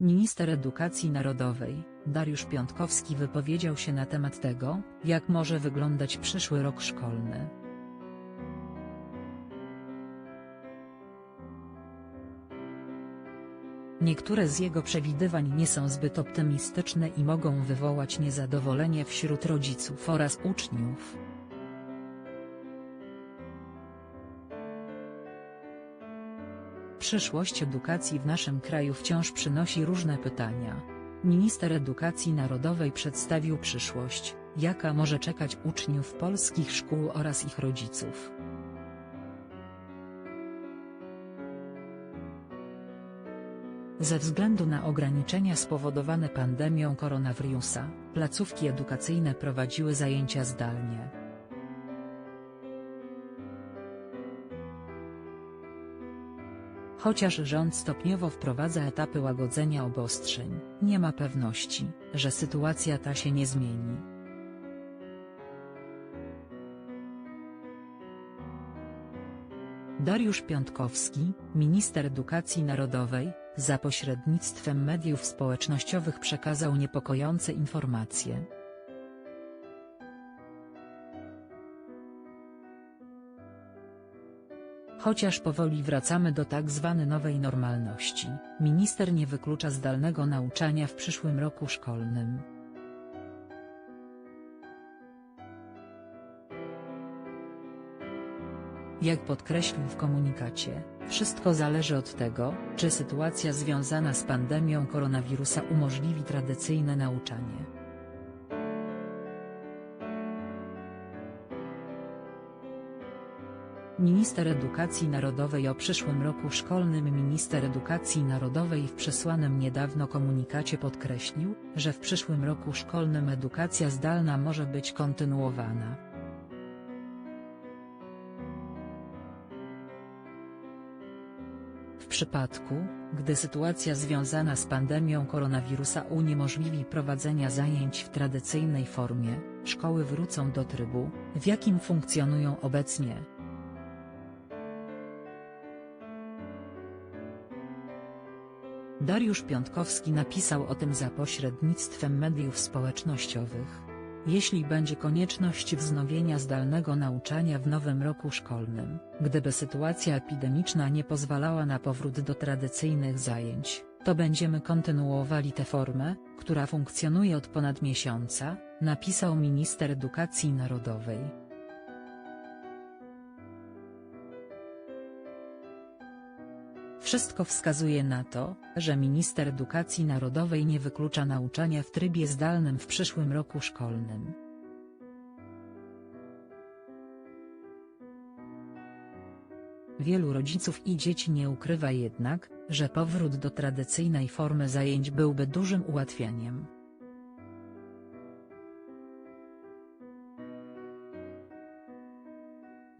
Minister Edukacji Narodowej, Dariusz Piątkowski wypowiedział się na temat tego, jak może wyglądać przyszły rok szkolny. Niektóre z jego przewidywań nie są zbyt optymistyczne i mogą wywołać niezadowolenie wśród rodziców oraz uczniów. Przyszłość edukacji w naszym kraju wciąż przynosi różne pytania. Minister Edukacji Narodowej przedstawił przyszłość, jaka może czekać uczniów polskich szkół oraz ich rodziców. Ze względu na ograniczenia spowodowane pandemią koronawirusa, placówki edukacyjne prowadziły zajęcia zdalnie. Chociaż rząd stopniowo wprowadza etapy łagodzenia obostrzeń, nie ma pewności, że sytuacja ta się nie zmieni. Dariusz Piątkowski, minister edukacji narodowej, za pośrednictwem mediów społecznościowych przekazał niepokojące informacje. Chociaż powoli wracamy do tak zwanej nowej normalności, minister nie wyklucza zdalnego nauczania w przyszłym roku szkolnym. Jak podkreślił w komunikacie, wszystko zależy od tego, czy sytuacja związana z pandemią koronawirusa umożliwi tradycyjne nauczanie. Minister Edukacji Narodowej o przyszłym roku szkolnym Minister Edukacji Narodowej w przesłanym niedawno komunikacie podkreślił, że w przyszłym roku szkolnym edukacja zdalna może być kontynuowana. W przypadku, gdy sytuacja związana z pandemią koronawirusa uniemożliwi prowadzenia zajęć w tradycyjnej formie, szkoły wrócą do trybu, w jakim funkcjonują obecnie. Dariusz Piątkowski napisał o tym za pośrednictwem mediów społecznościowych. Jeśli będzie konieczność wznowienia zdalnego nauczania w nowym roku szkolnym, gdyby sytuacja epidemiczna nie pozwalała na powrót do tradycyjnych zajęć, to będziemy kontynuowali tę formę, która funkcjonuje od ponad miesiąca, napisał minister edukacji narodowej. Wszystko wskazuje na to, że minister edukacji narodowej nie wyklucza nauczania w trybie zdalnym w przyszłym roku szkolnym. Wielu rodziców i dzieci nie ukrywa jednak, że powrót do tradycyjnej formy zajęć byłby dużym ułatwieniem.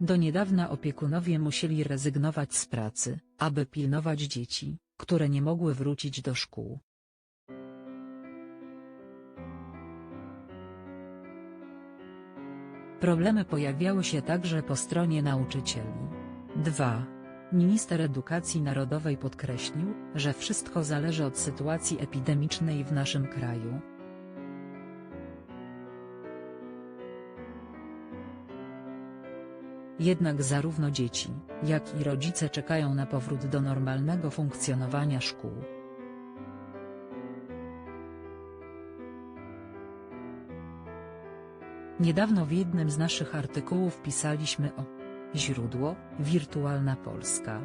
Do niedawna opiekunowie musieli rezygnować z pracy, aby pilnować dzieci, które nie mogły wrócić do szkół. Problemy pojawiały się także po stronie nauczycieli. 2. Minister Edukacji Narodowej podkreślił, że wszystko zależy od sytuacji epidemicznej w naszym kraju. Jednak zarówno dzieci, jak i rodzice czekają na powrót do normalnego funkcjonowania szkół. Niedawno w jednym z naszych artykułów pisaliśmy o Źródło, Wirtualna Polska.